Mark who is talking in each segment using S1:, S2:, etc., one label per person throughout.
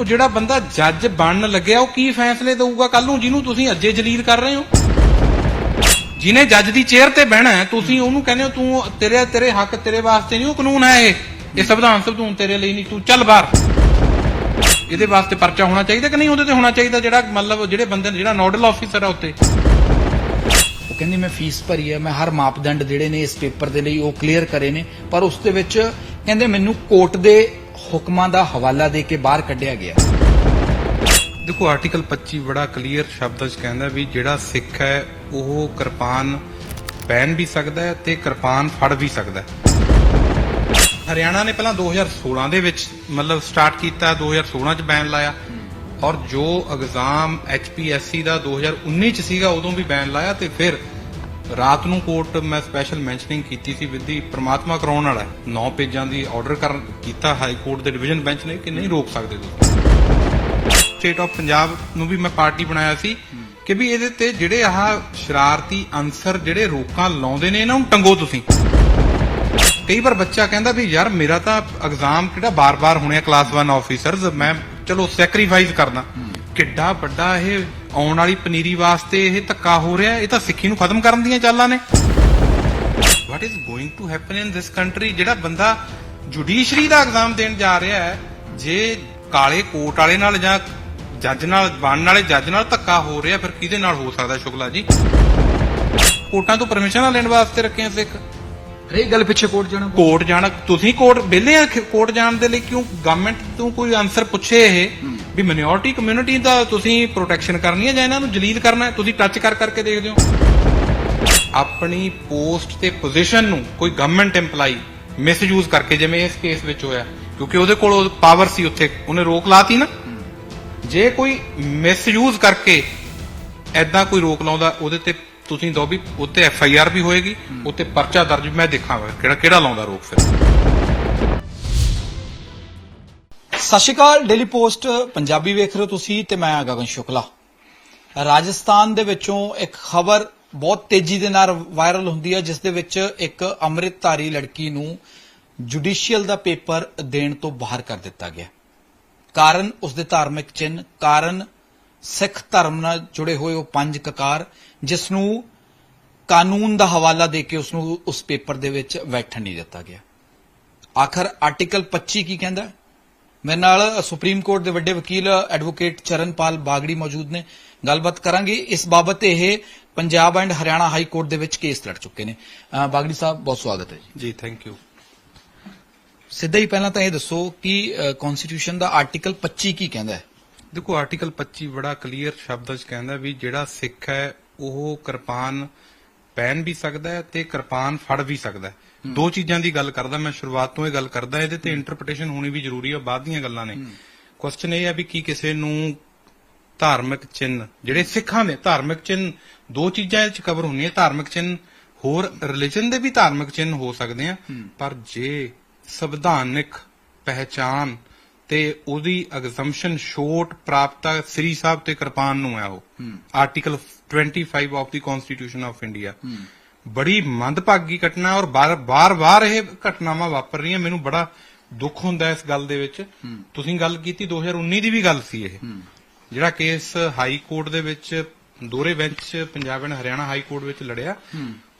S1: ਉਹ ਜਿਹੜਾ ਬੰਦਾ ਜੱਜ ਬਣਨ ਲੱਗਿਆ, ਉਹ ਕੀ ਫੈਸਲੇ ਦਊਗਾ? ਕੱਲ ਨੂੰ ਜਿਹਨੂੰ ਤੁਸੀਂ ਅੱਜੇ ਜਲੀਲ ਕਰ ਰਹੇ ਹੋ। ਜਿਹਨੇ ਜੱਜ ਦੀ ਚੇਅਰ ਤੇ ਬਹਿਣਾ ਹੈ, ਤੁਸੀਂ ਉਹਨੂੰ ਕਹਿੰਦੇ ਹੋ, ਤੂੰ ਤੇਰੇ ਤੇਰੇ ਹੱਕ ਤੇਰੇ ਵਾਸਤੇ ਨਹੀਂ, ਉਹ ਕਾਨੂੰਨ ਹੈ ਇਹ। ਇਹ ਸੰਵਿਧਾਨ ਸੰਵਿਧਾਨ ਤੇਰੇ ਲਈ ਨਹੀਂ, ਤੂੰ ਚੱਲ ਬਾਹਰ। ਇਹਦੇ ਵਾਸਤੇ ਪਰਚਾ ਹੋਣਾ ਚਾਹੀਦਾ ਕਿ ਨਹੀਂ? ਉਹਦੇ ਤੇ ਹੋਣਾ ਚਾਹੀਦਾ ਜਿਹੜਾ ਮਤਲਬ ਜਿਹੜੇ ਬੰਦੇ ਜਿਹੜਾ ਨੋਡਲ ਆਫੀਸਰ ਆ ਉੱਤੇ।
S2: ਉਹ ਕਹਿੰਦੀ, ਮੈਂ ਫੀਸ ਭਰੀ ਹੈ ਮੈਂ ਹਰ ਮਾਪਦੰਡ ਜਿਹੜੇ ਨੇ ਇਸ ਪੇਪਰ ਦੇ ਲਈ ਉਹ ਕਲੀਅਰ ਕਰੇ ਨੇ। ਪਰ ਉਸ ਦੇ ਵਿੱਚ ਕਹਿੰਦੇ, ਮੈਨੂੰ ਕੋਰਟ ਦੇ ਹੁਕਮਾਂ ਦਾ ਹਵਾਲਾ ਦੇ ਕੇ ਬਾਹਰ ਕੱਢਿਆ ਗਿਆ।
S1: ਦੇਖੋ ਆਰਟੀਕਲ 25 ਬੜਾ ਕਲੀਅਰ ਸ਼ਬਦਾਂ 'ਚ ਕਹਿੰਦਾ ਵੀ ਜਿਹੜਾ ਸਿੱਖ ਹੈ, ਉਹ ਕਿਰਪਾਨ ਪਹਿਨ ਵੀ ਸਕਦਾ ਹੈ ਤੇ ਕਿਰਪਾਨ ਫੜ ਵੀ ਸਕਦਾ ਹੈ। ਹਰਿਆਣਾ ਨੇ ਪਹਿਲਾਂ 2016 ਦੇ ਵਿੱਚ ਮਤਲਬ ਸਟਾਰਟ ਕੀਤਾ 2016 ਚ ਬੈਨ ਲਾਇਆ ਔਰ ਜੋ ਐਗਜ਼ਾਮ HPSC ਦਾ 2019 ਚ ਸੀਗਾ, ਉਦੋਂ ਵੀ ਬੈਨ ਲਾਇਆ ਤੇ ਫਿਰ ਰਾਤ ਨੂੰ ਕੋਰਟ ਮੈਂ ਸਪੈਸ਼ਲ ਮੈਂਸ਼ਨਿੰਗ ਕੀਤੀ ਸੀ ਵਿਧੀ ਪ੍ਰਮਾਤਮਾ ਕਰਾਉਣ ਵਾਲਾ 9 ਪੇਜਾਂ ਦੀ ਆਰਡਰ ਕਰ ਕੀਤਾ ਹਾਈ ਕੋਰਟ ਦੇ ਡਿਵੀਜ਼ਨ ਬੈਂਚ ਨੇ ਕਿ ਨਹੀਂ ਰੋਕ ਸਕਦੇ ਤੁਸੀਂ। ਸਟੇਟ ਆਫ ਪੰਜਾਬ ਨੂੰ ਵੀ ਮੈਂ ਪਾਰਟੀ ਬਣਾਇਆ ਸੀ ਕਿ ਵੀ ਇਹਦੇ ਤੇ ਜਿਹੜੇ ਆਹ ਸ਼ਰਾਰਤੀ ਅਨਸਰ ਜਿਹੜੇ ਰੋਕਾਂ ਲਾਉਂਦੇ ਨੇ, ਇਹਨਾਂ ਨੂੰ ਟੰਗੋ ਤੁਸੀਂ। ਕਈ ਵਾਰ ਬੱਚਾ ਕਹਿੰਦਾ ਵੀ ਯਾਰ ਮੇਰਾ ਤਾਂ ਐਗਜ਼ਾਮ ਕਿਹੜਾ ਬਾਰ-ਬਾਰ ਹੋਣਿਆ ਕਲਾਸ 1 ਆਫੀਸਰਸ ਮੈਂ ਚਲੋ ਸੈਕਰੀਫਾਈਸ ਕਰਦਾ ਕਿੱਡਾ ਵੱਡਾ ਇਹ ਆਉਣ ਵਾਲੀ ਪਨੀਰੀ ਵਾਸਤੇ ਇਹ ਧੱਕਾ ਹੋ ਰਿਹਾ ਇਹ ਤਾਂ ਸਿੱਖੀ ਨੂੰ ਖਤਮ ਕਰਨ ਦੀਆਂ ਚਾਲਾਂ ਨੇ। What is going to happen in this country ਜਿਹੜਾ ਬੰਦਾ ਜੁਡੀਸ਼ਰੀ ਦਾ ਐਗਜ਼ਾਮ ਦੇਣ ਜਾ ਰਿਹਾ ਹੈ ਜੇ ਕਾਲੇ ਕੋਟ ਵਾਲੇ ਨਾਲ ਜਾਂ ਜੱਜ ਨਾਲ ਬਣਨ ਵਾਲੇ ਜੱਜ ਨਾਲ ਧੱਕਾ ਹੋ ਰਿਹਾ ਫਿਰ ਕਿਹਦੇ ਨਾਲ ਹੋ ਸਕਦਾ ਸ਼ੁਕਲਾ ਜੀ? ਕੋਰਟਾਂ ਤੋਂ ਪਰਮਿਸ਼ਨ ਲੈਣ ਵਾਸਤੇ ਰੱਖੇ ਆ ਸਿੱਖ।
S2: ਹਰੇਕ ਗੱਲ ਪਿੱਛੇ ਕੋਰਟ ਜਾਣਾ
S1: ਕੋਰਟ ਜਾਣਾ ਤੁਸੀਂ ਕੋਰਟ ਵਿਹਲੇ ਆ ਕੋਰਟ ਜਾਣ ਦੇ ਲਈ ਕਿਉਂ? ਗਵਰਨਮੈਂਟ ਤੋਂ ਕੋਈ ਆਨਸਰ ਪੁੱਛੇ ਇਹ? ਵੀ ਮਿਨੋਰਟੀ ਕਮਿਊਨਿਟੀ ਦਾ ਤੁਸੀਂ ਪ੍ਰੋਟੈਕਸ਼ਨ ਕਰਨੀ ਹੈ ਜਾਂ ਇਹਨਾਂ ਨੂੰ ਜਲੀਲ ਕਰਨਾ ਹੈ? ਤੁਸੀਂ ਟੱਚ ਕਰ ਕਰਕੇ ਦੇਖਦੇ ਹੋ। ਆਪਣੀ ਪੋਸਟ ਤੇ ਪੋਜੀਸ਼ਨ ਨੂੰ ਕੋਈ ਗਵਰਨਮੈਂਟ EMPLOYE ਮਿਸਯੂਜ਼ ਕਰਕੇ ਜਿਵੇਂ ਇਸ ਕੇਸ ਵਿੱਚ ਹੋਇਆ ਕਿਉਂਕਿ ਉਹਦੇ ਕੋਲ ਪਾਵਰ ਸੀ ਉੱਥੇ ਉਹਨੇ ਰੋਕ ਲਾਤੀ ਨਾ। ਜੇ ਕੋਈ ਮਿਸਯੂਜ਼ ਕਰਕੇ ਐਦਾਂ ਕੋਈ ਰੋਕ ਲਾਉਂਦਾ ਉਹਦੇ ਤੇ ਤੁਸੀਂ ਦੋ ਵੀ ਉੱਤੇ ਐਫ ਆਈ ਆਰ ਵੀ ਹੋਏਗੀ ਉੱਤੇ ਪਰਚਾ ਦਰਜ ਮੈਂ ਦੇਖਾਂਗਾ ਕਿਹੜਾ ਕਿਹੜਾ ਲਾਉਂਦਾ ਰੋਕ ਫਿਰ।
S2: ਸਤਿ ਸ਼੍ਰੀ ਅਕਾਲ ਡੇਲੀ ਪੋਸਟ ਪੰਜਾਬੀ ਵੇਖ ਰਹੇ ਹੋ ਤੁਸੀਂ ਤੇ ਮੈਂ ਗਗਨ ਸ਼ੁਕਲਾ। ਰਾਜਸਥਾਨ ਦੇ ਵਿੱਚੋਂ ਇੱਕ ਖਬਰ ਬਹੁਤ ਤੇਜ਼ੀ ਦੇ ਨਾਲ ਵਾਇਰਲ ਹੁੰਦੀ ਹੈ ਜਿਸ ਦੇ ਵਿੱਚ ਇੱਕ ਅੰਮ੍ਰਿਤਧਾਰੀ ਲੜਕੀ ਨੂੰ ਜੁਡੀਸ਼ੀਅਲ ਦਾ ਪੇਪਰ ਦੇਣ ਤੋਂ ਬਾਹਰ ਕਰ ਦਿੱਤਾ ਗਿਆ। ਕਾਰਨ ਉਸ ਦੇ ਧਾਰਮਿਕ ਚਿੰਨ੍ਹ, ਕਾਰਨ ਸਿੱਖ ਧਰਮ ਨਾਲ ਜੁੜੇ ਹੋਏ ਉਹ ਪੰਜ ਕਕਾਰ, ਜਿਸ ਨੂੰ ਕਾਨੂੰਨ ਦਾ ਹਵਾਲਾ ਦੇ ਕੇ ਉਸ ਨੂੰ ਉਸ ਪੇਪਰ ਦੇ ਵਿੱਚ ਬੈਠਣ ਨਹੀਂ ਦਿੱਤਾ ਗਿਆ। ਆਖਰ ਆਰਟੀਕਲ 25 ਕੀ ਕਹਿੰਦਾ ਹੈ? ਮੇਰੇ ਨਾਲ ਸੁਪਰੀਮ ਕੋਰਟ ਦੇ ਵੱਡੇ ਵਕੀਲ ਐਡਵੋਕੇਟ ਚਰਨਪਾਲ ਬਾਗੜੀ ਮੌਜੂਦ ਨੇ। ਗੱਲਬਾਤ ਕਰਾਂਗੇ। ਇਸ ਬਾਬਤ ਇਹ Punjab and Haryana high court ਦੇ ਵਿੱਚ ਕੇਸ ਲੜ ਚੁੱਕੇ ਨੇ। ਬਾਗੜੀ ਸਾਹਿਬ ਬਹੁਤ ਸਵਾਗਤ ਹੈ ਜੀ।
S1: ਜੀ ਥੈਂਕ ਯੂ
S2: ਸਿੱਧਾ ਹੀ ਪਹਿਲਾਂ ਤਾਂ ਇਹ ਦੱਸੋ ਕਿ ਕਨਸਟੀਟਿਊਸ਼ਨ ਦਾ ਆਰਟੀਕਲ 25 ਕੀ ਕਹਿੰਦਾ ਹੈ?
S1: ਦੇਖੋ ਆਰਟੀਕਲ 25 ਬੜਾ ਕਲੀਅਰ ਸ਼ਬਦਾਂ 'ਚ ਕਹਿੰਦਾ ਵੀ ਜਿਹੜਾ ਸਿੱਖ ਹੈ ਉਹ ਕਿਰਪਾਨ ਪਹਿਨ ਵੀ ਸਕਦਾ ਹੈ ਤੇ ਕਿਰਪਾਨ ਫੜ ਵੀ ਸਕਦਾ ਹੈ। ਦੋ ਚੀਜ਼ਾਂ ਦੀ ਗੱਲ ਕਰਦਾ ਮੈਂ ਸ਼ੁਰੂਆਤ ਤੋਂ ਇਹ ਗੱਲ ਕਰਦਾ ਇਹਦੇ ਤੇ ਇੰਟਰਪ੍ਰੀਟੇਸ਼ਨ ਹੋਣੀ ਵੀ ਜ਼ਰੂਰੀ ਹੈ ਬਾਅਦ ਦੀਆਂ ਗੱਲਾਂ ਨੇ। ਕੁਐਸਚਨ ਇਹ ਹੈ ਵੀ ਕੀ ਕਿਸੇ ਨੂੰ ਧਾਰਮਿਕ ਚਿੰਨ੍ਹ ਜਿਹੜੇ ਸਿੱਖਾਂ ਦੇ ਧਾਰਮਿਕ ਚਿੰਨ੍ਹ ਦੋ ਚੀਜ਼ਾਂ ਇਹ ਚ ਕਵਰ ਹੁੰਦੀਆਂ ਧਾਰਮਿਕ ਚਿੰਨ੍ਹ ਹੋਰ ਰਿਲੀਜਨ ਦੇ ਵੀ ਧਾਰਮਿਕ ਚਿੰਨ੍ਹ ਹੋ ਸਕਦੇ ਆ ਪਰ ਜੇ ਸੰਵਿਧਾਨਿਕ ਪਹਿਚਾਨ ਤੇ ਉਹਦੀ ਐਗਜ਼ੰਪਸ਼ਨ ਸ਼ੋਰਟ ਪ੍ਰਾਪਤਾ ਸ੍ਰੀ ਸਾਹਿਬ ਤੇ ਕਿਰਪਾਨ ਨੂੰ ਹੈ। ਉਹ article 25 of the constitution of India ਬੜੀ ਮੰਦਭਾਗੀ ਘਟਨਾ ਔਰ ਬਾਰ-ਬਾਰ ਇਹ ਘਟਨਾਵਾਂ ਵਾਪਰ ਰਹੀਆਂ। ਮੈਨੂੰ ਬੜਾ ਦੁੱਖ ਹੁੰਦਾ ਇਸ ਗੱਲ ਦੇ ਵਿੱਚ। ਤੁਸੀਂ ਗੱਲ ਕੀਤੀ 2019 ਦੀ ਵੀ ਗੱਲ ਸੀ ਇਹ। ਜਿਹੜਾ ਕੇਸ ਹਾਈ ਕੋਰਟ ਦੇ ਵਿੱਚ ਦੋਰੇ bench Punjab and Haryana high court ਵਿੱਚ ਲੜਿਆ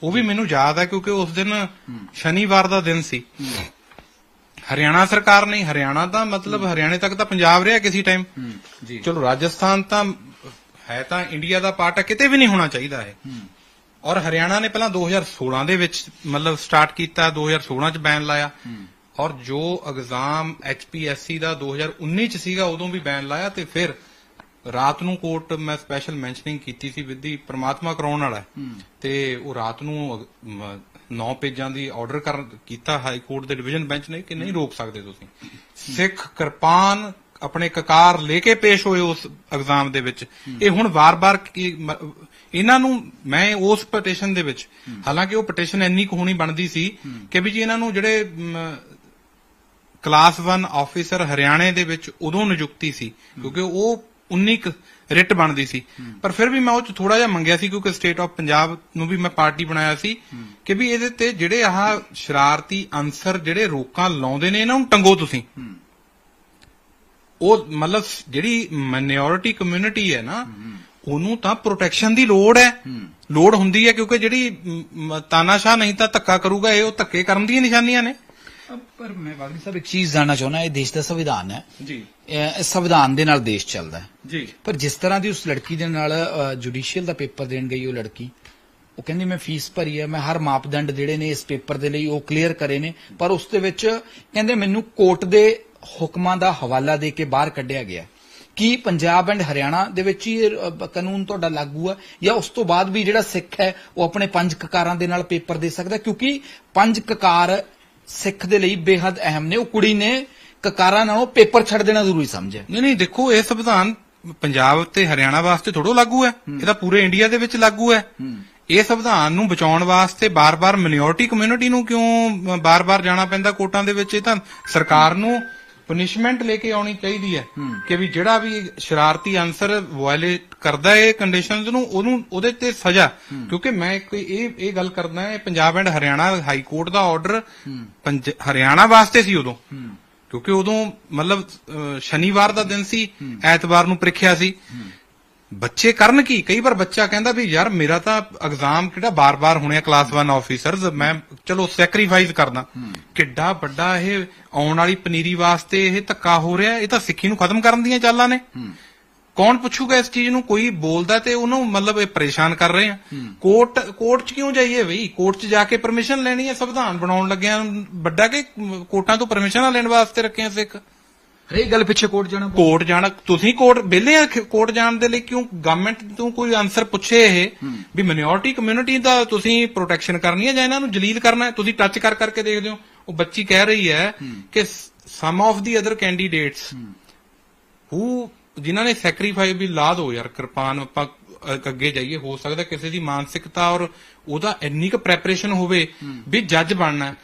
S1: ਉਹ ਵੀ ਮੈਨੂੰ ਯਾਦ ਹੈ ਕਿਉਂਕਿ ਉਸ ਦਿਨ ਸ਼ਨੀਵਾਰ ਦਾ ਦਿਨ ਸੀ। ਹਰਿਆਣਾ ਸਰਕਾਰ ਨਹੀਂ ਹਰਿਆਣਾ ਦਾ ਮਤਲਬ ਹਰਿਆਣੇ ਤੱਕ ਤਾਂ ਪੰਜਾਬ ਰਿਹਾ ਕਿਸੇ ਟਾਈਮ
S2: ਜੀ।
S1: ਚਲੋ ਰਾਜਸਥਾਨ ਤਾਂ ਹੈ ਤਾਂ ਇੰਡੀਆ ਦਾ ਪਾਰਟ ਹੈ ਕਿਤੇ ਵੀ ਨਹੀਂ ਹੋਣਾ ਚਾਹੀਦਾ ਹੈ। ਔਰ ਹਰਿਆਣਾ ਨੇ ਪਹਿਲਾਂ 2016 ਦੇ ਵਿੱਚ ਮਤਲਬ ਸਟਾਰਟ ਕੀਤਾ 2016 ਚ ਬੈਨ ਲਾਇਆ। ਔਰ ਜੋ ਐਗਜ਼ਾਮ HPSC ਦਾ 2019 ਚ ਸੀਗਾ ਉਦੋਂ ਵੀ ਬੈਨ ਲਾਇਆ ਤੇ ਫਿਰ ਰਾਤ ਨੂੰ ਕੋਰਟ ਮੈਂ ਸਪੈਸ਼ਲ ਮੈਂਸ਼ਨਿੰਗ ਕੀਤੀ ਸੀ ਵਿਧੀ ਪ੍ਰਮਾਤਮਾ ਕਰਾਉਣ ਵਾਲਾ। ਤੇ ਉਹ ਰਾਤ ਨੂੰ 9 ਪੇਜਾਂ ਦੀ ਆਰਡਰ ਕਰ ਕੀਤਾ ਹਾਈ ਕੋਰਟ ਦੇ ਡਿਵੀਜ਼ਨ ਬੈਂਚ ਨੇ ਕਿ ਨਹੀਂ ਰੋਕ ਸਕਦੇ ਤੁਸੀਂ। ਸਿੱਖ ਕਿਰਪਾਨ ਆਪਣੇ ਕਕਾਰ ਲੈ ਕੇ ਪੇਸ਼ ਹੋਏ ਉਸ ਐਗਜ਼ਾਮ ਦੇ ਵਿੱਚ। ਇਹ ਹੁਣ ਵਾਰ-ਵਾਰ ਇਹਨਾਂ ਨੂੰ ਮੈਂ ਉਸ ਪਟੀਸ਼ਨ ਦੇ ਵਿੱਚ ਹਾਲਾਂਕਿ ਉਹ ਪਟੀਸ਼ਨ ਇੰਨੀ ਕੁ ਹੋਣੀ ਬਣਦੀ ਸੀ ਕਿ ਵੀ ਜੀ ਇਹਨਾਂ ਨੂੰ ਜਿਹੜੇ ਕਲਾਸ 1 ਆਫੀਸਰ ਹਰਿਆਣੇ ਦੇ ਵਿੱਚ ਉਦੋਂ ਨਿਯੁਕਤੀ ਸੀ ਕਿਉਂਕਿ ਉਹ 19 ਕੁ ਰਿਟ ਬਣਦੀ ਸੀ। ਪਰ ਫਿਰ ਵੀ ਮੈਂ ਉਹ ਚ ਥੋੜਾ ਜਿਹਾ ਮੰਗਿਆ ਸੀ ਕਿਉਂਕਿ ਸਟੇਟ ਆਫ ਪੰਜਾਬ ਨੂੰ ਵੀ ਮੈਂ ਪਾਰਟੀ ਬਣਾਇਆ ਸੀ ਕਿ ਵੀ ਇਹਦੇ ਤੇ ਜਿਹੜੇ ਆਹ ਸ਼ਰਾਰਤੀ ਅਨਸਰ ਜਿਹੜੇ ਰੋਕਾਂ ਲਾਉਂਦੇ ਨੇ ਇਹਨਾਂ ਨੂੰ ਟੰਗੋ ਤੁਸੀਂ। ਉਹ ਮਤਲਬ ਜਿਹੜੀ ਮਾਈਨੋਰਿਟੀ ਕਮਿਊਨਿਟੀ ਹੈ ਨਾ ਉਹਨੂੰ ਤਾਂ ਪ੍ਰੋਟੈਕਸ਼ਨ ਦੀ ਲੋੜ ਹੈ। ਲੋੜ ਹੁੰਦੀ ਹੈ ਕਿਉਂਕਿ ਜਿਹੜੀ ਤਾਨਾਸ਼ਾਹ ਨਹੀਂ ਤਾਂ ਧੱਕਾ ਕਰੂਗਾ ਇਹ ਉਹ ਧੱਕੇ ਕਰਨ ਦੀਆਂ ਨਿਸ਼ਾਨੀਆਂ ਨੇ।
S2: ਪਰ ਮੈਂ ਬਾਗੜੀ ਸਾਹਿਬ ਇੱਕ ਚੀਜ਼ ਜਾਣਨਾ ਚਾਹੁੰਦਾ ਇਹ ਦੇਸ਼ ਦਾ ਸੰਵਿਧਾਨ ਹੈ।
S1: ਜੀ।
S2: ਇਹ ਇਸ ਸੰਵਿਧਾਨ ਦੇ ਨਾਲ ਦੇਸ਼ ਚੱਲਦਾ ਹੈ।
S1: ਜੀ।
S2: ਪਰ ਜਿਸ ਤਰ੍ਹਾਂ ਦੀ ਉਸ ਲੜਕੀ ਦੇ ਨਾਲ ਜੁਡੀਸ਼ੀਅਲ ਦਾ ਪੇਪਰ ਦੇਣ ਗਈ ਉਹ ਲੜਕੀ ਉਹ ਕਹਿੰਦੀ ਮੈਂ ਫੀਸ ਭਰੀ ਹੈ ਮੈਂ ਹਰ ਮਾਪਦੰਡ ਜਿਹੜੇ ਨੇ ਇਸ ਪੇਪਰ ਦੇ ਲਈ ਉਹ ਕਲੀਅਰ ਕਰੇ ਨੇ। ਪਰ ਉਸ ਦੇ ਵਿੱਚ ਕਹਿੰਦੇ ਮੈਨੂੰ ਕੋਰਟ ਦੇ ਹੁਕਮਾਂ ਦਾ ਹਵਾਲਾ ਦੇ ਕੇ ਬਾਹਰ ਕੱਢਿਆ ਗਿਆ ਕੀ ਪੰਜਾਬ ਐਂਡ ਹਰਿਆਣਾ ਦੇ ਵਿੱਚ ਹੀ ਕਾਨੂੰਨ ਤੁਹਾਡਾ ਲਾਗੂ ਹੈ ਜਾਂ ਉਸ ਤੋਂ ਬਾਅਦ ਵੀ ਜਿਹੜਾ ਸਿੱਖ ਹੈ ਉਹ ਆਪਣੇ ਪੰਜ ਕਕਾਰਾਂ ਦੇ ਨਾਲ ਪੇਪਰ ਦੇ ਸਕਦਾ? ਕਿਉਂਕਿ ਪੰਜ ਕਕਾਰ ਸਿੱਖ ਦੇ ਲਈ ਬੇहद ਅਹਿਮ ਨੇ। ਉਹ ਕੁੜੀ ਨੇ ਕਕਾਰਾਂ ਨਾਲੋਂ ਪੇਪਰ ਛੱਡ ਦੇਣਾ ਜ਼ਰੂਰੀ ਸਮਝਿਆ।
S1: ਨਹੀਂ ਨਹੀਂ ਦੇਖੋ ਇਹ ਸੰਵਿਧਾਨ ਪੰਜਾਬ ਤੇ ਹਰਿਆਣਾ ਵਾਸਤੇ ਥੋੜੋ ਲਾਗੂ ਹੈ। ਇਹ ਤਾਂ ਪੂਰੇ ਇੰਡੀਆ ਦੇ ਵਿੱਚ ਲਾਗੂ ਹੈ। ਇਹ ਸੰਵਿਧਾਨ ਨੂੰ ਬਚਾਉਣ ਵਾਸਤੇ ਬਾਰ-ਬਾਰ ਮਿਨੋਰਟੀ ਕਮਿਊਨਿਟੀ ਨੂੰ ਕਿਉਂ ਬਾਰ-ਬਾਰ ਜਾਣਾ ਪੈਂਦਾ ਕੋਰਟਾਂ ਦੇ ਵਿੱਚ? ਇਹ ਤਾਂ ਸਰਕਾਰ ਨੂੰ ਪਨਿਸ਼ਮੈਂਟ ਲੈ ਕੇ ਆਉਣੀ ਚਾਹੀਦੀ ਹੈ ਕਿ ਵੀ ਜਿਹੜਾ ਵੀ ਸ਼ਰਾਰਤੀ ਅਨਸਰ ਵਾਇਲੇਟ ਕਰਦਾ ਹੈ ਕੰਡੀਸ਼ਨਸ ਨੂੰ ਉਹਨੂੰ ਉਹਦੇ ਤੇ ਸਜ਼ਾ। ਕਿਉਂਕਿ ਮੈਂ ਇੱਕ ਇਹ ਇਹ ਗੱਲ ਕਰਦਾ ਹੈ Punjab and Haryana high court the order Haryana ਵਾਸਤੇ ਸੀ ਉਦੋਂ। ਕਿਉਂਕਿ ਉਦੋਂ ਮਤਲਬ ਸ਼ਨੀਵਾਰ ਦਾ ਦਿਨ ਸੀ ਐਤਵਾਰ ਨੂੰ ਪ੍ਰੀਖਿਆ ਸੀ। ਬੱਚੇ ਕਰਨ ਕੀ? ਕਈ ਵਾਰ ਬੱਚਾ ਕਹਿੰਦਾ ਵੀ ਯਾਰ ਮੇਰਾ ਤਾਂ ਐਗਜ਼ਾਮ ਕਿਹੜਾ ਬਾਰ-ਬਾਰ ਹੋਣੇ ਕਲਾਸ 1 ਆਫੀਸਰਸ ਮੈਂ ਚਲੋ ਸੈਕਰੀਫਾਈਸ ਕਰਦਾ। ਕਿੱਡਾ ਵੱਡਾ ਇਹ ਆਉਣ ਵਾਲੀ ਪਨੀਰੀ ਵਾਸਤੇ ਇਹ ਧੱਕਾ ਹੋ ਰਿਹਾ, ਇਹ ਤਾਂ ਸਿੱਖੀ ਨੂੰ ਖਤਮ ਕਰਨ ਦੀਆਂ ਚਾਲਾਂ ਨੇ। ਕੌਣ ਪੁੱਛੂਗਾ ਇਸ ਚੀਜ਼ ਨੂੰ? ਕੋਈ ਬੋਲਦਾ ਤੇ ਉਹਨੂੰ ਮਤਲਬ ਇਹ ਪਰੇਸ਼ਾਨ ਕਰ ਰਹੇ ਆ। ਕੋਰਟ ਕੋਰਟ 'ਚ ਕਿਉਂ ਜਾਈਏ ਬਈ? ਕੋਰਟ 'ਚ ਜਾ ਕੇ ਪਰਮਿਸ਼ਨ ਲੈਣੀ ਹੈ, ਸੰਵਿਧਾਨ ਬਣਾਉਣ ਲੱਗਿਆ ਵੱਡਾ ਕਿ ਕੋਰਟਾਂ ਤੋਂ ਪਰਮਿਸ਼ਨ ਲੈਣ ਵਾਸਤੇ ਰੱਖੇ ਆ ਸਿੱਖ?
S2: ਹਰੇਕ ਗੱਲ ਪਿੱਛੇ ਕੋਰਟ ਜਾਣਾ।
S1: ਕੋਰਟ ਜਾਣਾ ਤੁਸੀਂ ਕੋਰਟ ਖ- ਕੋਰਟ ਜਾਣ ਦੇ ਲਈ ਕਿਉਂ ਗਵਰਨਮੈਂਟ ਤੋਂ ਕੋਈ ਆਨਸਰ ਪੁੱਛੇ ਇਹ? ਵੀ ਮਿਨੋਰਟੀ ਕਮਿਊਨਿਟੀ ਦਾ ਤੁਸੀਂ ਪ੍ਰੋਟੈਕਸ਼ਨ ਕਰਨੀ ਹੈ ਜਾਂ ਇਹਨਾਂ ਨੂੰ ਜਲੀਲ ਕਰਨਾ ਹੈ? ਤੁਸੀਂ ਟੱਚ ਕਰ ਕਰਕੇ ਦੇਖਦੇ ਹੋ। ਉਹ ਬੱਚੀ ਕਹਿ ਰਹੀ ਹੈ ਕਿ some of the other candidates who. ਜਿਨ੍ਹਾਂ ਨੇ ਸੈਕਰੀਫਾਈ ਵੀ ਲਾ ਦੋ ਯਾਰ ਕਿਰਪਾਨ ਆਪਾਂ ਅੱਗੇ ਜਾਈਏ ਹੋ ਸਕਦਾ ਕਿਸੇ ਦੀ ਮਾਨਸਿਕਤਾ ਔਰ ਉਹਦਾ ਇੰਨੀ ਕੁ ਪ੍ਰੈਪਰੇਸ਼ਨ ਹੋਵੇ ਵੀ ਜੱਜ ਬਣਨਾ।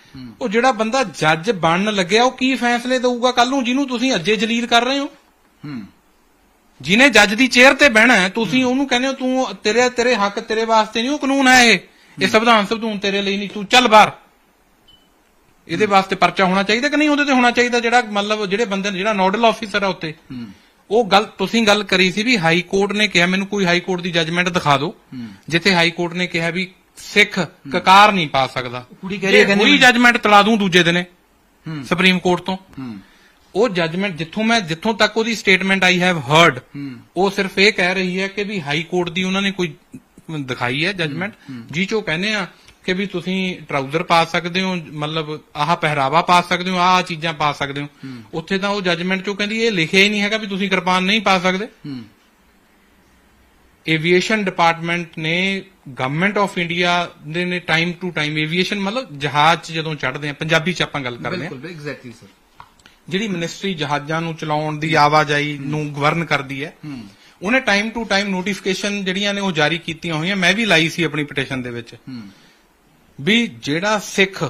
S1: ਉਹ ਜਿਹੜਾ ਬੰਦਾ ਜੱਜ ਬਣਨ ਲੱਗਿਆ ਉਹ ਕੀ ਫੈਸਲੇ ਦਊਗਾ? ਕੱਲ ਨੂੰ ਜਿਹਨੂੰ ਤੁਸੀਂ ਅੱਜੇ ਜਲੀਲ ਕਰ ਰਹੇ ਹੋ। ਜਿਹਨੇ ਜੱਜ ਦੀ ਚੇਅਰ ਤੇ ਬਹਿਣਾ ਤੁਸੀਂ ਉਹਨੂੰ ਕਹਿੰਦੇ ਹੋ ਤੂੰ ਤੇਰੇ ਤੇਰੇ ਹੱਕ ਤੇਰੇ ਵਾਸਤੇ ਨਹੀਂ ਉਹ ਕਾਨੂੰਨ ਹੈ ਇਹ। ਇਹ ਸੰਵਿਧਾਨ ਸੰਵਿਧਾਨ ਤੇਰੇ ਲਈ ਨਹੀਂ ਤੂੰ ਚੱਲ ਬਾਹਰ। ਇਹਦੇ ਵਾਸਤੇ ਪਰਚਾ ਹੋਣਾ ਚਾਹੀਦਾ ਕਿ ਨਹੀਂ? ਉਹਦੇ ਤੇ ਹੋਣਾ ਚਾਹੀਦਾ ਜਿਹੜਾ ਮਤਲਬ ਜਿਹੜੇ ਬੰਦੇ ਜਿਹੜਾ ਨੋਡਲ ਆਫੀਸਰ ਹੈ। ਉੱਤੇ ਉਹ ਗੱਲ ਤੁਸੀਂ ਗੱਲ ਕਰੀ ਸੀ ਵੀ ਹਾਈ ਕੋਰਟ ਨੇ ਕਿਹਾ ਮੈਨੂੰ ਕੋਈ ਹਾਈ ਕੋਰਟ ਦੀ ਜੱਜਮੈਂਟ ਦਿਖਾ ਦਿਓ। ਜਿੱਥੇ ਹਾਈ ਕੋਰਟ ਨੇ ਕਿਹਾ ਵੀ ਸਿੱਖ ਕਕਾਰ ਨਹੀਂ ਪਾ ਸਕਦਾ।
S2: ਕੁੜੀ ਕਹਿ ਰਹੀ ਹੈ, ਕਹਿੰਦੀ
S1: ਕੋਈ
S2: ਮੈਂ-
S1: ਜੱਜਮੈਂਟ ਤਲਾ ਦੂੰ ਦੂਜੇ ਦਿਨੇ। ਸੁਪਰੀਮ ਕੋਰਟ ਤੋਂ। ਉਹ ਜੱਜਮੈਂਟ ਜਿੱਥੋਂ ਮੈਂ ਜਿੱਥੋਂ ਤੱਕ ਉਹਦੀ ਸਟੇਟਮੈਂਟ ਆਈ ਹੈਵ ਹਰਡ ਉਹ ਸਿਰਫ ਇਹ ਕਹਿ ਰਹੀ ਹੈ ਕਿ ਵੀ ਹਾਈ ਕੋਰਟ ਦੀ ਉਹਨਾਂ ਨੇ ਕੋਈ ਦਿਖਾਈ ਹੈ ਜੱਜਮੈਂਟ ਜੀ ਚੋ ਕਹਿੰਦੇ ਆ ਕਿ ਵੀ ਤੁਸੀਂ ਟਰਾਊਜ਼ਰ ਪਾ ਸਕਦੇ ਹੋ ਮਤਲਬ ਆਹ ਪਹਿਰਾਵਾ ਪਾ ਸਕਦੇ ਹੋ ਆਹ ਚੀਜ਼ਾਂ ਪਾ ਸਕਦੇ ਹੋ। ਉੱਥੇ ਤਾਂ ਉਹ ਜੱਜਮੈਂਟ ਚੋਂ ਕਹਿੰਦੀ ਇਹ ਲਿਖਿਆ ਹੀ ਨਹੀਂ ਹੈਗਾ ਵੀ ਤੁਸੀਂ ਕਿਰਪਾਨ ਨਹੀਂ ਪਾ ਸਕਦੇ। ਏਵੀਏਸ਼ਨ ਡਿਪਾਰਟਮੈਂਟ ਨੇ ਗਵਰਨਮੈਂਟ ਆਫ ਇੰਡੀਆ ਦੇ ਨੇ ਟਾਈਮ ਟੂ ਟਾਈਮ ਏਵੀਏਸ਼ਨ ਮਤਲਬ ਜਹਾਜ਼ 'ਚ ਜਦੋਂ ਚੜ੍ਹਦੇ ਆ ਪੰਜਾਬੀ 'ਚ ਆਪਾਂ ਗੱਲ ਕਰਦੇ ਆ।
S2: ਬਿਲਕੁਲ ਐਗਜ਼ੈਕਟਲੀ ਸਰ
S1: ਜਿਹੜੀ ਮਿਨਿਸਟਰੀ ਜਹਾਜ਼ਾਂ ਨੂੰ ਚਲਾਉਣ ਦੀ ਆਵਾਜਾਈ ਨੂੰ ਗਵਰਨ ਕਰਦੀ ਹੈ ਉਹਨੇ ਟਾਈਮ ਟੂ ਟਾਈਮ ਨੋਟੀਫਿਕੇਸ਼ਨ ਜਿਹੜੀਆਂ ਨੇ ਉਹ ਜਾਰੀ ਕੀਤੀਆਂ ਹੋਈਆਂ। ਮੈਂ ਵੀ ਲਾਈ ਸੀ ਆਪਣੀ ਪਟੀਸ਼ਨ ਦੇ ਵਿੱਚ। ਵੀ ਜਿਹੜਾ ਸਿੱਖ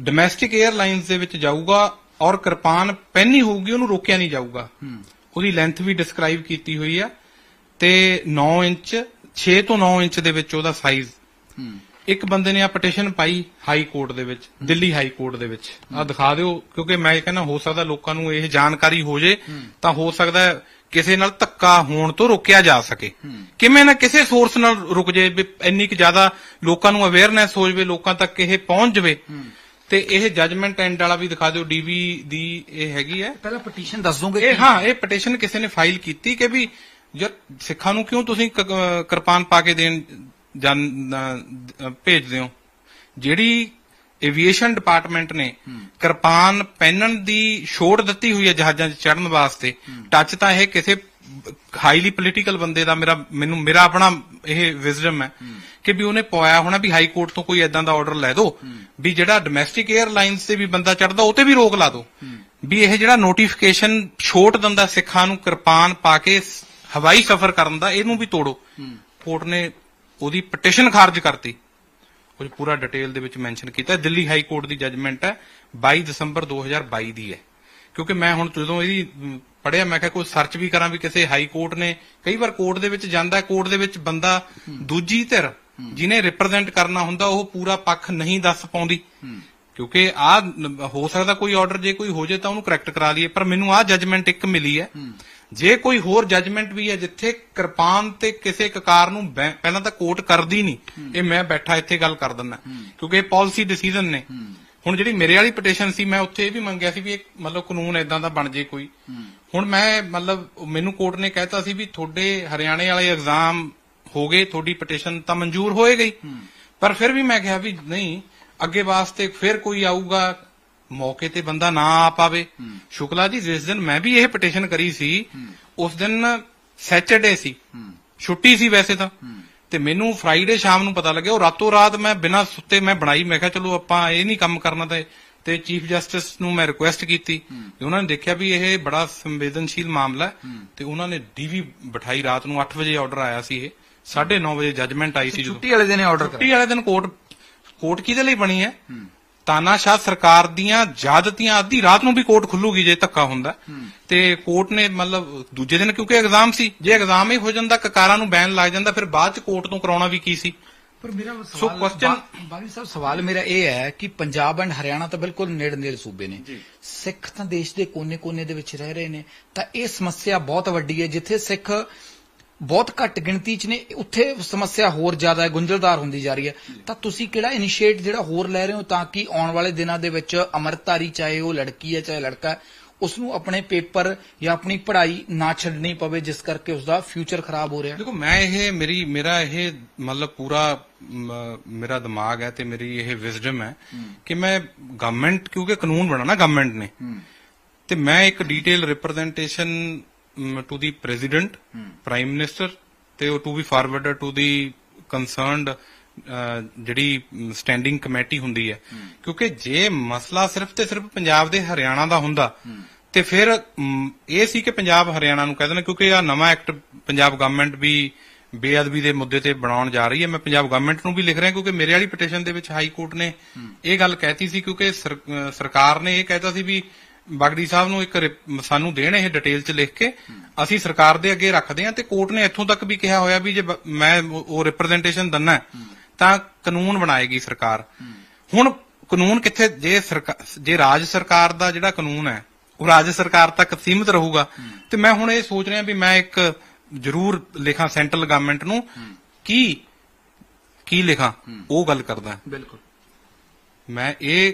S1: ਡੋਮੈਸਟਿਕ 에ਅਰਲਾਈਨਸ ਦੇ ਵਿੱਚ ਜਾਊਗਾ ਔਰ ਕਿਰਪਾਨ ਪਹਿਨੀ ਹੋਊਗੀ ਉਹਨੂੰ ਰੋਕਿਆ ਨਹੀਂ ਜਾਊਗਾ। ਉਹਦੀ ਲੈਂਥ ਵੀ ਡਿਸਕ੍ਰਾਈਬ ਕੀਤੀ ਹੋਈ ਆ ਤੇ 9 ਇੰਚ 6 ਤੋਂ 9 ਇੰਚ ਦੇ ਵਿੱਚ ਉਹਦਾ ਸਾਈਜ਼ ਇੱਕ ਬੰਦੇ ਨੇ ਆ ਪਟੀਸ਼ਨ ਪਾਈ ਹਾਈ ਕੋਰਟ ਦੇ ਵਿੱਚ ਦਿੱਲੀ ਹਾਈ ਕੋਰਟ ਦੇ ਵਿੱਚ। ਆ ਦਿਖਾ ਦਿਓ ਕਿਉਂਕਿ ਮੈਂ ਇਹ ਕਹਿੰਦਾ ਹੋ ਸਕਦਾ ਲੋਕਾਂ ਨੂੰ ਇਹ ਜਾਣਕਾਰੀ ਹੋ ਜੇ ਤਾਂ ਹੋ ਸਕਦਾ ਕਿਸੇ ਨਾਲ ਧੱਕਾ ਹੋਣ ਤੋਂ ਰੋਕਿਆ ਜਾ ਸਕੇ। ਕਿਵੇਂ ਨਾ ਕਿਸੇ ਸੋਰਸ ਨਾਲ ਰੁਕ ਜੇ ਵੀ ਇੰਨੀ ਕਿ ਜ਼ਿਆਦਾ ਲੋਕਾਂ ਨੂੰ ਅਵੇਅਰਨੈਸ ਹੋ ਜਵੇ ਲੋਕਾਂ ਤੱਕ ਇਹ ਪਹੁੰਚ ਜਵੇ। ਤੇ ਇਹ ਜਜਮੈਂਟ ਐਂਡ ਵਾਲਾ ਵੀ ਦਿਖਾ ਦਿਓ ਡੀਵੀ ਦੀ ਇਹ ਹੈਗੀ ਹੈ।
S2: ਪਹਿਲਾਂ ਪਟੀਸ਼ਨ ਦੱਸ ਦੋਗੇ
S1: ਇਹ ਹਾਂ ਇਹ ਪਟੀਸ਼ਨ ਕਿਸੇ ਨੇ ਫਾਈਲ ਕੀਤੀ ਕਿ ਵੀ ਯਾਰ ਸਿੱਖਾਂ ਨੂੰ ਕਿਉਂ ਤੁਸੀਂ ਕਿਰਪਾਨ ਪਾ ਕੇ ਦੇਣ ਭੇਜਦੇ ਹੋ। ਜਿਹੜੀ ਐਵੀਏਸ਼ਨ ਡਿਪਾਰਟਮੈਂਟ ਨੇ ਕਿਰਪਾਨ ਪਹਿਨਣ ਦੀ ਛੋਟ ਦਿੱਤੀ ਹੋਈ ਹੈ ਜਹਾਜ਼ਾਂ 'ਚ ਚੜਨ ਵਾਸਤੇ ਟੱਚ ਤਾਂ ਇਹ ਕਿਸੇ ਹਾਈਲੀ ਪੋਲੀਟੀਕਲ ਬੰਦੇ ਦਾ ਮੇਰਾ ਮੈਨੂੰ ਮੇਰਾ ਆਪਣਾ ਇਹ ਵਿਜ਼ਡਮ ਹੈ ਕਿ ਵੀ ਉਹਨੇ ਪਵਾਇਆ ਹੋਣਾ ਵੀ ਹਾਈ ਕੋਰਟ ਤੋਂ ਕੋਈ ਐਦਾਂ ਦਾ ਆਰਡਰ ਲੈ ਦਿਓ ਵੀ ਜਿਹੜਾ ਡੋਮੈਸਟਿਕ 에ਅਰਲਾਈਨਸ ਤੇ ਵੀ ਬੰਦਾ ਚੜਦਾ ਉਹ ਤੇ ਵੀ ਰੋਕ ਲਾ ਦਿਓ ਵੀ ਇਹ ਜਿਹੜਾ ਨੋਟੀਫਿਕੇਸ਼ਨ ਛੋਟ ਦਿੰਦਾ ਸਿੱਖਾਂ ਨੂੰ ਕਿਰਪਾਨ ਪਾ ਕੇ ਹਵਾਈ ਸਫ਼ਰ ਕਰਨ ਦਾ ਇਹਨੂੰ ਵੀ ਤੋੜੋ। ਕੋਰਟ ਨੇ ਉਹਦੀ ਪਟੀਸ਼ਨ ਖਾਰਜ ਕਰਤੀ। ਉਹ ਪੂਰਾ ਡਿਟੇਲ ਦੇ ਵਿੱਚ ਮੈਂਸ਼ਨ ਕੀਤਾ। ਦਿੱਲੀ ਹਾਈ ਕੋਰਟ ਦੀ ਜੱਜਮੈਂਟ ਹੈ 22 ਦਸੰਬਰ 2022 ਦੀ ਹੈ। ਕਿਉਂਕਿ ਮੈਂ ਹੁਣ ਜਦੋਂ ਇਹਦੀ ਪੜਿਆ ਮੈਂ ਕਿਹਾ ਕੋਈ ਸਰਚ ਵੀ ਕਰਾਂ ਵੀ ਕਿਸੇ ਹਾਈ ਕੋਰਟ ਨੇ ਕਈ ਵਾਰ ਕੋਰਟ ਦੇ ਵਿੱਚ ਜਾਂਦਾ ਕੋਰਟ ਦੇ ਵਿੱਚ ਬੰਦਾ ਦੂਜੀ ਧਿਰ ਜਿਹਨੇ ਰਿਪਰੈਜ਼ੈਂਟ ਕਰਨਾ ਹੁੰਦਾ ਉਹ ਪੂਰਾ ਪੱਖ ਨਹੀਂ ਦੱਸ ਪਾਉਂਦੀ। ਕਿਉਂਕਿ ਆ ਹੋ ਸਕਦਾ ਕੋਈ ਆਰਡਰ ਜੇ ਕੋਈ ਹੋ ਜੇ ਤਾਂ ਉਹਨੂੰ ਕਰੈਕਟ ਕਰਾ ਲਈਏ ਪਰ ਮੈਨੂੰ ਆ ਜੱਜਮੈਂਟ ਇੱਕ ਮਿਲੀ ਹੈ। ਜੇ ਕੋਈ ਹੋਰ ਜੱਜਮੈਂਟ ਵੀ ਹੈ ਜਿੱਥੇ ਕਿਰਪਾਨ ਤੇ ਕਿਸੇ ਕਕਾਰ ਨੂੰ ਪਹਿਲਾਂ ਤਾਂ ਕੋਰਟ ਕਰਦੀ ਨਹੀਂ ਇਹ ਮੈਂ ਬੈਠਾ ਇੱਥੇ ਗੱਲ ਕਰ ਦਿੰਦਾ। ਕਿਉਂਕਿ ਇਹ ਪਾਲਿਸੀ ਡਿਸੀਜਨ ਨੇ। ਹੁਣ ਜਿਹੜੀ ਮੇਰੇ ਵਾਲੀ ਪਟੀਸ਼ਨ ਸੀ ਮੈਂ ਉੱਥੇ ਇਹ ਵੀ ਮੰਗਿਆ ਸੀ ਵੀ ਇਹ ਮਤਲਬ ਕਾਨੂੰਨ ਇਦਾਂ ਦਾ ਬਣ ਜੇ ਕੋਈ। ਹੁਣ ਮੈਂ ਮਤਲਬ ਮੈਨੂੰ ਕੋਰਟ ਨੇ ਕਹਿਤਾ ਸੀ ਵੀ ਤੁਹਾਡੇ ਹਰਿਆਣੇ ਵਾਲੇ ਐਗਜ਼ਾਮ ਹੋ ਗਏ ਤੁਹਾਡੀ ਪਟੀਸ਼ਨ ਤਾਂ ਮਨਜ਼ੂਰ ਹੋਏ ਗਈ। ਪਰ ਫਿਰ ਵੀ ਮੈਂ ਕਿਹਾ ਵੀ ਨਹੀਂ ਅੱਗੇ ਵਾਸਤੇ ਫਿਰ ਕੋਈ ਆਊਗਾ ਮੌਕੇ ਤੇ ਬੰਦਾ ਨਾ ਆ ਪਾਵੇ। ਸ਼ੁਕਲਾ ਜੀ ਜਿਸ ਦਿਨ ਮੈਂ ਵੀ ਇਹ ਪਟੀਸ਼ਨ ਕਰੀ ਸੀ ਉਸ ਦਿਨ ਸੈਚਰਡੇ ਸੀ। ਛੁੱਟੀ ਸੀ ਵੈਸੇ ਤਾਂ। ਤੇ ਮੈਨੂੰ ਫਰਾਈਡੇ ਸ਼ਾਮ ਨੂੰ ਪਤਾ ਲੱਗਿਆ ਉਹ ਰਾਤੋਂ ਰਾਤ ਮੈਂ ਬਿਨਾਂ ਸੁੱਤੇ ਮੈਂ ਬਣਾਈ। ਮੈਂ ਕਿਹਾ ਚਲੋ ਆਪਾਂ ਇਹ ਨਹੀਂ ਕੰਮ ਕਰਨਾ ਤੇ ਤੇ ਚੀਫ ਜਸਟਿਸ ਨੂੰ ਮੈਂ ਰਿਕੁਐਸਟ ਕੀਤੀ ਤੇ ਉਹਨਾਂ ਨੇ ਦੇਖਿਆ ਵੀ ਇਹ ਬੜਾ ਸੰਵੇਦਨਸ਼ੀਲ ਮਾਮਲਾ ਤੇ ਉਹਨਾਂ ਨੇ ਡੀਵੀ ਬਿਠਾਈ ਰਾਤ ਨੂੰ 8 ਵਜੇ ਆਰਡਰ ਆਇਆ ਸੀ ਇਹ। 9:30 ਵਜੇ ਜੱਜਮੈਂਟ ਆਈ ਸੀ
S2: ਛੁੱਟੀ ਵਾਲੇ ਦਿਨ ਆਰਡਰ
S1: ਛੁੱਟੀ ਵਾਲੇ ਦਿਨ ਕੋਰਟ ਕੋਰਟ ਕਿਹਦੇ ਲਈ ਬਣੀ ਹੈ। ਤਾਨਾਸ਼ਾਹ ਸਰਕਾਰ ਦੀਆਂ ਜ਼ਿਆਦਤੀਆਂ ਅੱਧੀ ਰਾਤ ਨੂੰ ਵੀ ਕੋਰਟ ਖੁੱਲੂਗੀ ਜੇ ਧੱਕਾ ਹੁੰਦਾ। ਤੇ ਕੋਰਟ ਨੇ ਮਤਲਬ ਦੂਜੇ ਦਿਨ ਕਿਉਂਕਿ ਐਗਜ਼ਾਮ ਸੀ ਜੇ ਐਗਜ਼ਾਮ ਹੀ ਹੋ ਜਾਂਦਾ ਕਕਾਰਾਂ ਨੂੰ ਬੈਨ ਲੱਗ ਜਾਂਦਾ ਫਿਰ ਬਾਅਦ ਚ ਕੋਰਟ ਤੋਂ ਕਰਾਉਣਾ ਵੀ ਕੀ ਸੀ?
S2: ਪਰ ਮੇਰਾ
S1: ਸੋ question-
S2: ਬਾਬੀ ਸਾਹਿਬ ਸਵਾਲ ਮੇਰਾ ਇਹ ਹੈ ਕਿ ਪੰਜਾਬ ਐਂਡ ਹਰਿਆਣਾ ਤਾਂ ਬਿਲਕੁਲ ਨੇੜੇ ਨੇੜੇ ਸੂਬੇ ਨੇ। ਸਿੱਖ ਤਾਂ ਦੇਸ਼ ਦੇ ਕੋਨੇ-ਕੋਨੇ ਦੇ ਵਿੱਚ ਰਹਿ ਰਹੇ ਨੇ। ਤਾਂ ਇਹ ਸਮੱਸਿਆ ਬਹੁਤ ਵੱਡੀ ਹੈ ਜਿੱਥੇ ਸਿੱਖ ਬਹੁਤ ਘੱਟ ਗਿਣਤੀ 'ਚ ਨੇ। ਉੱਥੇ ਸਮੱਸਿਆ ਹੋਰ ਜ਼ਿਆਦਾ ਹੈ ਗੁੰਝਲਦਾਰ ਹੁੰਦੀ ਜਾ ਰਹੀ ਹੈ। ਤਾਂ ਤੁਸੀਂ ਕਿਹੜਾ ਇਨੀਸ਼ੀਏਟ ਜਿਹੜਾ ਹੋਰ ਲੈ ਰਹੇ ਹੋ ਤਾਂ ਕਿ ਆਉਣ ਵਾਲੇ ਦਿਨਾਂ ਦੇ ਵਿੱਚ ਅਮਰਤਾਰੀ ਚਾਹੇ ਉਹ ਲੜਕੀ ਹੈ ਚਾਹੇ ਲੜਕਾ ਉਸ ਨੂੰ ਆਪਣੇ ਪੇਪਰ ਜਾਂ ਆਪਣੀ ਪੜ੍ਹਾਈ ਨਾ ਛੱਡਣੀ ਪਵੇ ਜਿਸ ਕਰਕੇ ਉਸ ਦਾ ਫਿਊਚਰ ਖਰਾਬ ਹੋ ਰਿਹਾ
S1: ਦੇਖੋ ਮੈਂ ਇਹ ਮੇਰੀ ਮੇਰਾ ਇਹ ਮਤਲਬ ਪੂਰਾ ਮੇਰਾ ਦਿਮਾਗ ਹੈ ਤੇ ਮੇਰੀ ਇਹ ਵਿਜ਼ਡਮ ਹੈ ਕਿ ਮੈਂ ਗਵਰਨਮੈਂਟ ਕਿਉਂਕਿ ਕਾਨੂੰਨ ਬਣਾਣਾ ਗਵਰਨਮੈਂਟ ਨੇ। ਤੇ ਮੈਂ ਇੱਕ detail representation to the president prime minister ਤੇ ਉਹ to be forwarded to the concerned ਜਿਹੜੀ ਸਟੈਂਡਿੰਗ ਕਮੇਟੀ ਹੁੰਦੀ ਹੈ। ਕਿਉਂਕਿ ਜੇ ਮਸਲਾ ਸਿਰਫ ਤੇ ਸਿਰਫ ਪੰਜਾਬ ਦੇ ਹਰਿਆਣਾ ਦਾ ਹੁੰਦਾ, ਤੇ ਫਿਰ ਇਹ ਸੀ ਕਿ ਪੰਜਾਬ ਹਰਿਆਣਾ ਨੂੰ ਕਹਿ ਦੇਣਾ, ਕਿਉਂਕਿ ਆ ਨਵਾਂ ਐਕਟ ਪੰਜਾਬ ਗਵਰਨਮੈਂਟ ਵੀ ਬੇਅਦਬੀ ਦੇ ਮੁੱਦੇ ਤੇ ਬਣਾਉਣ ਜਾ ਰਹੀ ਹੈ। ਮੈਂ ਪੰਜਾਬ ਗਵਰਨਮੈਂਟ ਨੂੰ ਵੀ ਲਿਖ ਰਿਹਾ, ਕਿਉਂਕਿ ਮੇਰੇ ਵਾਲੀ ਪਟੀਸ਼ਨ ਦੇ ਵਿੱਚ ਹਾਈ ਕੋਰਟ ਨੇ ਇਹ ਗੱਲ ਕਹਿਤੀ ਸੀ, ਕਿਉਂਕਿ ਸਰਕਾਰ ਨੇ ਇਹ ਕਹਿਤਾ ਸੀ ਵੀ ਬਾਗੜੀ ਸਾਹਿਬ ਨੂੰ ਇੱਕ ਸਾਨੂੰ ਦੇਣ ਇਹ ਡਿਟੇਲ ਚ ਲਿਖ ਕੇ ਅਸੀਂ ਸਰਕਾਰ ਦੇ ਅੱਗੇ ਰੱਖਦੇ ਹਾਂ ਤੇ ਕੋਰਟ ਨੇ ਇੱਥੋਂ ਤੱਕ ਵੀ ਕਿਹਾ ਹੋਇਆ ਵੀ ਜੇ ਮੈਂ ਉਹ ਰਿਪਰੈਜ਼ੈਂਟੇਸ਼ਨ ਦੰਨਾ ਤਾਂ ਕਾਨੂੰਨ ਬਣਾਏਗੀ ਸਰਕਾਰ। ਹੁਣ ਕਾਨੂੰਨ ਕਿੱਥੇ ਜੇ ਸਰਕਾਰ ਜੇ ਰਾਜ ਸਰਕਾਰ ਦਾ ਜਿਹੜਾ ਕਾਨੂੰਨ ਹੈ ਉਹ ਰਾਜ ਸਰਕਾਰ ਤੱਕ ਸੀਮਿਤ ਰਹੂਗਾ ਤੇ ਮੈਂ ਹੁਣ ਇਹ ਸੋਚ ਰਿਹਾ ਵੀ ਮੈਂ ਇੱਕ ਜ਼ਰੂਰ ਲਿਖਾਂ ਸੈਂਟਰਲ ਗਵਰਨਮੈਂਟ ਨੂੰ ਕੀ ਕੀ ਲਿਖਾਂ? ਉਹ ਗੱਲ ਕਰਦਾ।
S2: ਬਿਲਕੁਲ।
S1: ਮੈਂ ਇਹ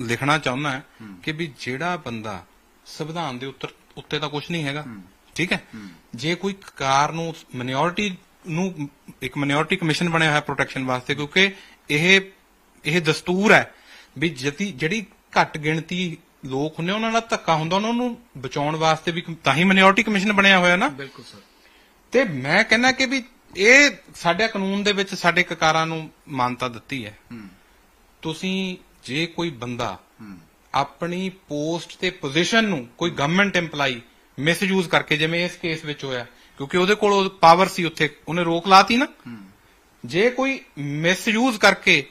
S1: ਲਿਖਣਾ ਚਾਹੁੰਦਾ ਕਿ ਵੀ ਜਿਹੜਾ ਬੰਦਾ ਸੰਵਿਧਾਨ ਦੇ ਉੱਤਰ ਉੱਤੇ ਤਾਂ ਕੁਝ ਨਹੀਂ ਹੈਗਾ। ਠੀਕ ਹੈ? ਜੇ ਕੋਈ ਕਾਰ ਨੂੰ ਮਿਨੋਰਿਟੀ ਨੂੰ ਇੱਕ ਮਿਨੋਰਿਟੀ ਕਮਿਸ਼ਨ ਬਣਿਆ ਹੋਇਆ ਪ੍ਰੋਟੈਕਸ਼ਨ ਵਾਸਤੇ ਕਿਉਂਕਿ ਇਹ ਇਹ ਦਸਤੂਰ ਹੈ ਵੀ ਜਤੀ ਜਿਹੜੀ ਘੱਟ ਗਿਣਤੀ ਲੋਕ ਹੁੰਦੇ ਉਹਨਾਂ ਨਾਲ ਧੱਕਾ ਹੁੰਦਾ ਉਹਨਾਂ ਨੂੰ ਬਚਾਉਣ ਵਾਸਤੇ ਵੀ ਤਾਂ ਹੀ ਮਿਨੋਰਿਟੀ ਕਮਿਸ਼ਨ ਬਣਿਆ ਹੋਇਆ ਨਾ।
S2: ਬਿਲਕੁਲ ਸਰ।
S1: ਤੇ ਮੈਂ ਕਹਿੰਦਾ ਕਿ ਵੀ ਇਹ ਸਾਡੇ ਕਾਨੂੰਨ ਦੇ ਵਿੱਚ ਸਾਡੇ ਕਕਾਰਾਂ ਨੂੰ ਮਾਨਤਾ ਦਿੱਤੀ ਹੈ। ਤੁਸੀਂ ਜੇ ਕੋਈ ਬੰਦਾ ਆਪਣੀ ਪੋਸਟ ਤੇ ਪੋਜੀਸ਼ਨ ਨੂੰ ਕੋਈ ਗਵਰਨਮੈਂਟ EMPLOYE ਮਿਸਯੂਜ਼ ਕਰਕੇ ਜਿਵੇਂ ਇਸ ਕੇਸ ਵਿੱਚ ਹੋਇਆ ਕਿਉਂਕਿ ਉਹਦੇ ਕੋਲ ਪਾਵਰ ਸੀ ਉੱਥੇ ਉਹਨੇ ਰੋਕ ਲਾਤੀ ਨਾ। ਜੇ ਕੋਈ ਮਿਸਯੂਜ਼ ਕਰਕੇ